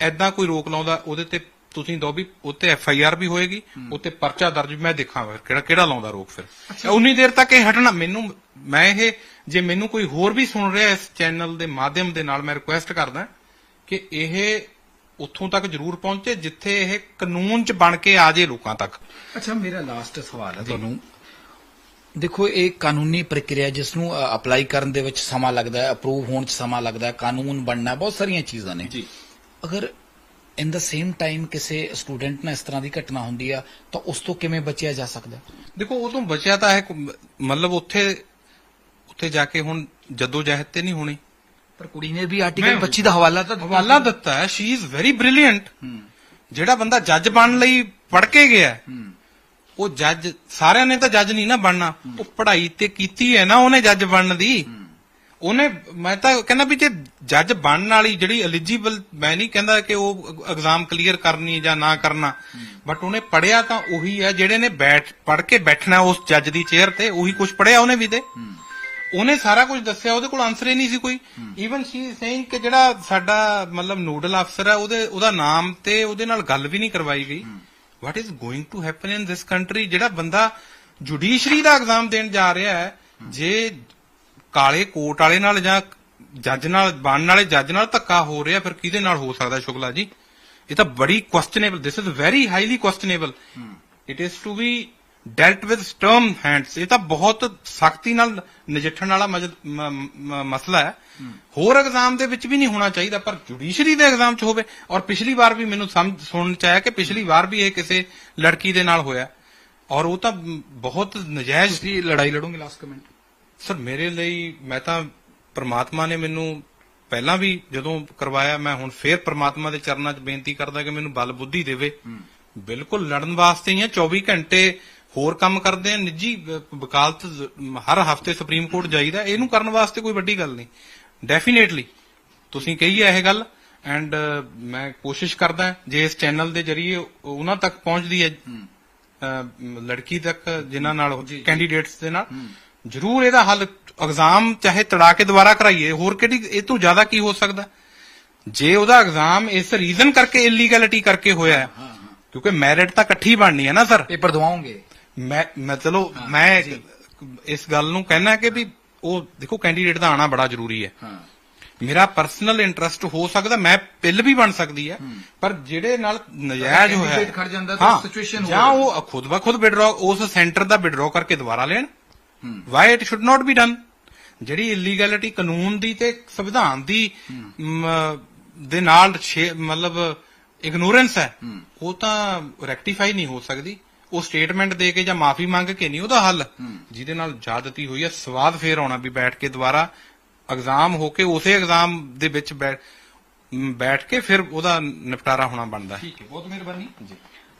S1: ਐਦਾਂ ਕੋਈ ਰੋਕ ਲਾਉਂਦਾ ਉਹਦੇ ਤੇ ਤੁਸੀਂ ਦੋ ਵੀ ਉੱਤੇ ਐਫ ਆਈ ਆਰ ਵੀ ਹੋਏਗੀ ਉੱਤੇ ਪਰਚਾ ਦਰਜ ਮੈਂ ਦੇਖਾਂ ਫਿਰ ਕਿਹੜਾ ਕਿਹੜਾ ਲਾਉਂਦਾ ਰੋਕ ਫਿਰ। ਉਨੀ ਦੇਰ ਤੱਕ ਇਹ ਹਟਣਾ ਮੈਨੂੰ ਮੈਂ ਇਹ ਜੇ ਮੈਨੂੰ ਕੋਈ ਹੋਰ ਵੀ ਸੁਣ ਰਿਹਾ ਇਸ ਚੈਨਲ ਦੇ ਮਾਧਿਅਮ ਦੇ ਨਾਲ ਮੈਂ ਰਿਕੁਐਸਟ ਕਰਦਾ ਕਿ ਇਹ ਉੱਥੋਂ ਤੱਕ ਜ਼ਰੂਰ ਪਹੁੰਚੇ ਜਿੱਥੇ ਇਹ ਕਾਨੂੰਨ 'ਚ ਬਣ ਕੇ ਆ ਜੇ ਲੋਕਾਂ ਤੱਕ।
S2: ਅੱਛਾ ਮੇਰਾ ਲਾਸਟ ਸਵਾਲ ਹੈ ਤੁਹਾਨੂੰ। ਦੇਖੋ ਇਹ ਕਾਨੂੰਨੀ ਪ੍ਰਕਿਰਿਆ ਜਿਸ ਨੂੰ ਅਪਲਾਈ ਕਰਨ ਦੇ ਵਿੱਚ ਸਮਾਂ ਲੱਗਦਾ ਹੈ ਅਪਰੂਵ ਹੋਣ 'ਚ ਸਮਾਂ ਲੱਗਦਾ ਹੈ ਕਾਨੂੰਨ ਬਣਨਾ ਬਹੁਤ ਸਾਰੀਆਂ ਚੀਜ਼ਾਂ ਨੇ।
S1: ਜੀ।
S2: ਅਗਰ ਇਨ ਦਾ ਸੇਮ ਟਾਈਮ ਕਿਸੇ ਸਟੂਡੈਂਟ ਨਾਲ ਇਸ ਤਰ੍ਹਾਂ ਦੀ ਘਟਨਾ ਹੁੰਦੀ ਆ ਤਾਂ ਉਸ ਤੋਂ ਕਿਵੇਂ ਬਚਿਆ ਜਾ ਸਕਦਾ?
S1: ਦੇਖੋ ਉਹ ਤੋਂ ਬਚਿਆ ਤਾਂ ਹੈ ਮਤਲਬ ਉੱਥੇ ਉੱਥੇ ਜਾ ਕੇ ਹੁਣ ਜਦੋਂ ਜਹਿਦ ਤੇ ਨਹੀਂ ਹੋਣੀ।
S2: ਪਰ ਕੁੜੀ ਨੇ ਵੀ ਆਰਟੀਕਲ
S1: ਮੈਂ-
S2: 25 ਦਾ ਹਵਾਲਾ ਤਾਂ ਦਿੱਤਾ
S1: ਹਵਾਲਾ ਦਿੱਤਾ ਹੈ। ਸ਼ੀ ਇਜ਼ ਵੈਰੀ ਬ੍ਰਿਲੀਅੰਟ ਜਿਹੜਾ ਬੰਦਾ ਜੱਜ ਬਣਨ ਲਈ ਪੜ ਕੇ ਗਿਆ ਉਹ ਜੱਜ ਸਾਰਿਆਂ ਨੇ ਤਾਂ ਜੱਜ ਨਹੀਂ ਨਾ ਬਣਨਾ। ਉਹ ਪੜ੍ਹਾਈ ਤੇ ਕੀਤੀ ਹੈ ਨਾ ਉਹਨੇ ਜੱਜ ਬਣਨ ਦੀ। ਉਹਨੇ ਮੈਂ ਤਾਂ ਕਹਿੰਦਾ ਵੀ ਜੇ ਜੱਜ ਬਣਨ ਵਾਲੀ ਜਿਹੜੀ ਐਲੀਜੀਬਲ ਮੈਂ ਨਹੀਂ ਕਹਿੰਦਾ ਕਿ ਉਹ ਐਗਜ਼ਾਮ ਕਲੀਅਰ ਕਰਨੀ ਜਾਂ ਨਾ ਕਰਨਾ। ਬਟ ਉਹਨੇ ਪੜਿਆ ਤਾਂ ਉਹੀ ਹੈ ਜਿਹੜੇ ਨੇ ਬੈਠ ਪੜ ਕੇ ਬੈਠਣਾ ਉਸ ਜੱਜ ਦੀ ਚੇਅਰ ਤੇ ਉਹੀ ਕੁਝ ਪੜਿਆ ਉਹਨੇ ਵੀ ਤੇ। ਉਹਨੇ ਸਾਰਾ ਕੁਝ ਦੱਸਿਆ ਉਹਦੇ ਕੋਲ ਆਨਸਰ ਹੀ ਨਹੀਂ ਸੀ ਕੋਈ। ਈਵਨ ਸ਼ੀ ਸੇਇੰਗ ਕਿ ਜਿਹੜਾ ਸਾਡਾ ਮਤਲਬ ਨੋਡਲ ਅਫਸਰ ਹੈ ਉਹਦੇ ਉਹਦਾ ਨਾਮ ਤੇ ਉਹਦੇ ਨਾਲ ਗੱਲ ਵੀ ਨਹੀਂ ਕਰਵਾਈ ਗਈ। What is going to happen in this country ਜਿਹੜਾ ਬੰਦਾ ਜੁਡੀਸ਼ਰੀ ਦਾ ਐਗਜ਼ਾਮ ਦੇਣ ਜਾ ਰਿਹਾ ਹੈ ਜੇ ਕਾਲੇ ਕੋਟ ਵਾਲੇ ਨਾਲ ਜਾਂ ਜੱਜ ਨਾਲ ਬਣਨ ਵਾਲੇ ਜੱਜ ਨਾਲ ਧੱਕਾ ਹੋ ਰਿਹਾ ਫਿਰ ਕਿਹਦੇ ਨਾਲ ਹੋ ਸਕਦਾ ਸ਼ੁਕਲਾ ਜੀ? ਇਹ ਤਾਂ ਬੜੀ questionable this is very highly questionable it is to be dealt with stern hands ਇਹ ਤਾਂ ਬਹੁਤ ਸਖਤੀ ਨਾਲ ਨਜਿੱਠਣ ਵਾਲਾ ਮਸਲਾ ਹੈ। ਹੋਰ ਐਗਜ਼ਾਮ ਦੇ ਵਿੱਚ ਵੀ ਨਹੀਂ ਹੋਣਾ ਚਾਹੀਦਾ ਪਰ ਜੁਡੀਸ਼ਰੀ ਦੇ ਐਗਜ਼ਾਮ 'ਚ ਹੋਵੇ। ਔਰ ਪਿਛਲੀ ਵਾਰ ਵੀ ਮੈਨੂੰ ਸਮਝ ਸੁਣਨ 'ਚ ਆਇਆ ਕਿ ਪਿਛਲੀ ਵਾਰ ਵੀ ਇਹ ਕਿਸੇ ਲੜਕੀ ਦੇ ਨਾਲ ਹੋਇਆ। ਔਰ ਉਹ ਤਾਂ ਬਹੁਤ ਨਜਾਇਜ਼
S2: ਤੁਸੀਂ ਲੜਾਈ ਲੜੋਗੇ ਲਾਸਟ ਕਮੈਂਟ
S1: ਸਰ ਮੇਰੇ ਲਈ ਮੈਂ ਤਾਂ ਪ੍ਰਮਾਤਮਾ ਨੇ ਮੈਨੂੰ ਪਹਿਲਾਂ ਵੀ ਜਦੋਂ ਕਰਵਾਇਆ ਮੈਂ ਹੁਣ ਫੇਰ ਪ੍ਰਮਾਤਮਾ ਦੇ ਚਰਨਾਂ 'ਚ ਬੇਨਤੀ ਕਰਦਾ ਕਿ ਮੈਨੂੰ ਬਲ ਬੁੱਧੀ ਦੇਵੇ। ਬਿਲਕੁਲ ਲੜਨ ਵਾਸਤੇ ਹੀ ਆ 24 ਘੰਟੇ ਹੋਰ ਕੰਮ ਕਰਦੇ ਆ ਨਿੱਜੀ ਵਕਾਲਤ ਹਰ ਹਫ਼ਤੇ ਸੁਪਰੀਮ ਕੋਰਟ ਜਾਈਦਾ ਇਹਨੂੰ ਕਰਨ ਵਾਸਤੇ ਕੋਈ ਵੱਡੀ ਗੱਲ ਨਹੀਂ। ਡੈਫੀਨੇਟਲੀ ਤੁਸੀਂ ਕਹੀ ਹੈ ਇਹ ਗੱਲ ਐਂਡ ਮੈਂ ਕੋਸ਼ਿਸ਼ ਕਰਦਾ ਜੇ ਇਸ ਚੈਨਲ ਦੇ ਜਰੀਏ ਉਹਨਾਂ ਤੱਕ ਪਹੁੰਚਦੀ ਹੈ ਲੜਕੀ ਤੱਕ ਜਿਨ੍ਹਾਂ ਨਾਲ ਕੈਂਡੀਡੇਟਸ ਦੇ ਨਾਲ ਜ਼ਰੂਰ ਇਹਦਾ ਹੱਲ ਐਗਜ਼ਾਮ ਚਾਹੇ ਤੜਾ ਕੇ ਦੁਬਾਰਾ ਕਰਾਈਏ ਹੋਰ ਕਿਹੜੀ ਇਹ ਤੋਂ ਜ਼ਿਆਦਾ ਕੀ ਹੋ ਸਕਦਾ? ਜੇ ਉਹਦਾ ਐਗਜ਼ਾਮ ਇਸ ਰੀਜ਼ਨ ਕਰਕੇ ਇਲੀਗੈਲਿਟੀ ਕਰਕੇ ਹੋਇਆ ਹੈ, ਕਿਉਂਕਿ ਮੈਰਿਟ ਤਾਂ ਇਕੱਠੀ ਬਣਨੀ ਹੈ ਨਾ ਸਰ।
S2: ਪੇਪਰ ਦਵਾਉਂਗੇ।
S1: ਮੈਂ ਮੈਂ ਚਲੋ ਮੈਂ ਇਸ ਗੱਲ ਨੂੰ ਕਹਿਣਾ ਕਿ ਵੀ ਉਹ ਦੇਖੋ ਕੈਂਡੀਡੇਟ ਦਾ ਆਣਾ ਬੜਾ ਜ਼ਰੂਰੀ ਹੈ।
S2: ਹਾਂ।
S1: ਮੇਰਾ ਪਰਸਨਲ ਇੰਟਰਸਟ ਹੋ ਸਕਦਾ ਮੈਂ ਪਿੱਲ ਵੀ ਬਣ ਸਕਦੀ ਹੈ ਪਰ ਜਿਹੜੇ ਨਾਲ ਨਜਾਇਜ਼ ਹੋਇਆ
S2: ਖੜ ਜਾਂਦਾ ਤਾਂ
S1: ਹਾਂ,
S2: situation
S1: ਜਾਂ ਉਹ ਖੁਦ ਬ ਖੁਦ ਵਿਡਰਾ ਉਸ ਸੈਂਟਰ ਦਾ ਵਿਡਰਾ ਕਰਕੇ ਦੁਬਾਰਾ ਲੈਣ why it should not be done ਜਿਹੜੀ ਇਲੀਗੈਲਿਟੀ ਕਾਨੂੰਨ ਦੀ ਤੇ ਸੰਵਿਧਾਨ ਦੀ ਦੇ ਨਾਲ ਮਤਲਬ ਇਗਨੋਰੈਂਸ ਹੈ ਉਹ ਤਾਂ ਰੈਕਟੀਫਾਈ ਨਹੀਂ ਹੋ ਸਕਦੀ। ਉਹ ਸਟੇਟਮੈਂਟ ਦੇ ਕੇ ਜਾਂ ਮਾਫੀ ਮੰਗ ਕੇ ਨਹੀਂ ਉਹਦਾ ਹੱਲ। ਜਿਹਦੇ ਨਾਲ ਜ਼ਿਆਦਤੀ ਹੋਈ ਹੈ ਸਵਾਦ ਫੇਰ ਆਉਣਾ ਵੀ ਬੈਠ ਕੇ ਦੁਬਾਰਾ ਐਗਜ਼ਾਮ ਹੋ ਕੇ ਉਸੇ ਐਗਜ਼ਾਮ ਦੇ ਵਿੱਚ ਬੈਠ ਕੇ ਫਿਰ ਉਹਦਾ ਨਿਪਟਾਰਾ ਹੋਣਾ ਬਣਦਾ ਹੈ।
S2: ਠੀਕ ਹੈ ਬਹੁਤ ਮਿਹਰਬਾਨੀ।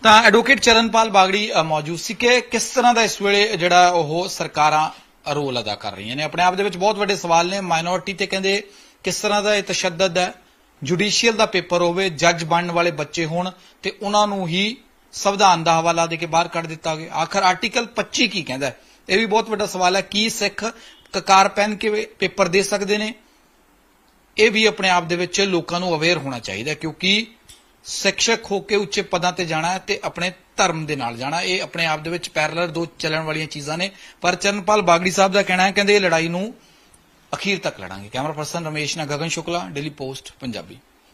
S2: ਤਾਂ ਐਡਵੋਕੇਟ ਚਰਨਪਾਲ ਬਾਗੜੀ ਮੌਜੂਦ ਸੀ ਕਿ ਕਿਸ ਤਰ੍ਹਾਂ ਦਾ ਇਸ ਵੇਲੇ ਜਿਹੜਾ ਉਹ ਸਰਕਾਰਾਂ ਰੋਲ ਅਦਾ ਕਰ ਰਹੀਆਂ ਨੇ? ਆਪਣੇ ਆਪ ਦੇ ਵਿੱਚ ਬਹੁਤ ਵੱਡੇ ਸਵਾਲ ਨੇ। ਮਾਈਨੋਰਿਟੀ ਤੇ ਕਹਿੰਦੇ ਕਿਸ ਤਰ੍ਹਾਂ ਦਾ ਇਹ ਤਸ਼ੱਦਦ ਹੈ? ਜੁਡੀਸ਼ੀਅਲ ਦਾ ਪੇਪਰ ਹੋਵੇ ਜੱਜ ਬਣਨ ਵਾਲੇ ਬੱਚੇ ਹੋਣ ਤੇ ਉਹਨਾਂ ਨੂੰ ਹੀ ਸੰਵਿਧਾਨ ਦਾ ਹਵਾਲਾ ਦੇ ਕੇ ਬਾਹਰ ਕੱਢ ਦਿੱਤਾ ਗਿਆ। ਆਖਰ ਆਰਟੀਕਲ 25 ਕੀ ਕਹਿੰਦਾ ਇਹ ਵੀ ਬਹੁਤ ਵੱਡਾ ਸਵਾਲ ਹੈ, ਕੀ ਸਿੱਖ ਕਕਾਰ ਪਹਿਨ ਕੇ ਪੇਪਰ ਦੇ ਸਕਦੇ ਨੇ? ਇਹ ਵੀ ਆਪਣੇ ਆਪ ਦੇ ਵਿੱਚ ਲੋਕਾਂ ਨੂੰ ਅਵੇਅਰ ਹੋਣਾ ਚਾਹੀਦਾ ਕਿਉਂਕਿ ਸਿੱਖਸ਼ਕ ਹੋ ਕੇ ਉੱਚੇ ਪਦਾਂ ਤੇ ਜਾਣਾ ਤੇ ਆਪਣੇ ਧਰਮ ਦੇ ਨਾਲ ਜਾਣਾ ਇਹ ਆਪਣੇ ਆਪ ਦੇ ਵਿੱਚ ਪੈਰਲਲ ਦੋ ਚੱਲਣ ਵਾਲੀਆਂ ਚੀਜ਼ਾਂ ਨੇ। ਪਰ ਚਰਨਪਾਲ ਬਾਗੜੀ ਸਾਹਿਬ ਦਾ ਕਹਿਣਾ ਹੈ, ਕਹਿੰਦੇ ਇਹ ਲੜਾਈ ਨੂੰ ਅਖੀਰ ਤੱਕ ਲੜਾਂਗੇ। ਕੈਮਰਾ ਪਰਸਨ ਰਮੇਸ਼ ਨਾਲ ਗਗਨ ਸ਼ੁਕਲਾ ਡੇਲੀ ਪੋਸਟ ਪੰਜਾਬੀ।